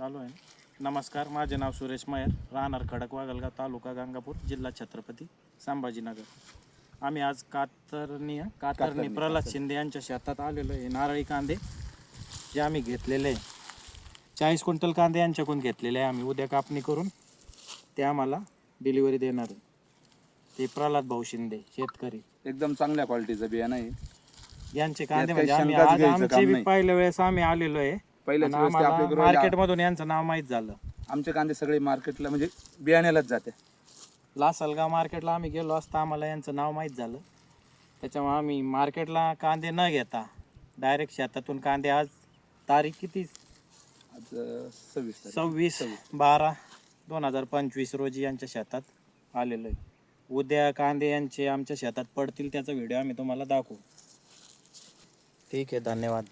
चालू आहे नमस्कार माझे नाव सुरेश मयर राहणार खडक वागलगाव तालुका गंगापूर जिल्हा छत्रपती संभाजीनगर. आम्ही आज कातरणी कातरणी प्रल्हाद. शिंदे यांच्या शेतात आलेलो आहे. नारळी कांदे जे आम्ही घेतलेले आहे. चाळीस क्विंटल कांदे यांच्याकडून घेतलेले आहे आम्ही. उद्या कापणी करून ते आम्हाला डिलिव्हरी देणार आहे. ते प्रल्हाद भाऊ शिंदे शेतकरी. एकदम चांगल्या क्वालिटीचं बियाणं आहे. यांचे कांदे म्हणजे आम्ही आज आमचे बी. पहिल्या वेळेस आम्ही आलेलो आहे. पहिल्याच वेळेस ते आपल्या गृहाला- मार्केटमधून यांचं नाव माहीत झालं. आमचे कांदे सगळे मार्केटला म्हणजे बियाण्यालाच जाते. लासलगाव मार्केटला आम्ही गेलो असता आम्हाला यांचं नाव माहीत झालं. त्याच्यामुळे आम्ही मार्केटला कांदे न घेता डायरेक्ट शेतातून कांदे आज तारीख किती? आज अं, सव्वीस तारीख. सव्वीस बारा दोन हजार पंचवीस रोजी यांच्या शेतात आलेलो आहे. उद्या कांदे यांचे आमच्या शेतात पडतील त्याचा व्हिडिओ आम्ही तुम्हाला दाखवू. ठीक आहे धन्यवाद.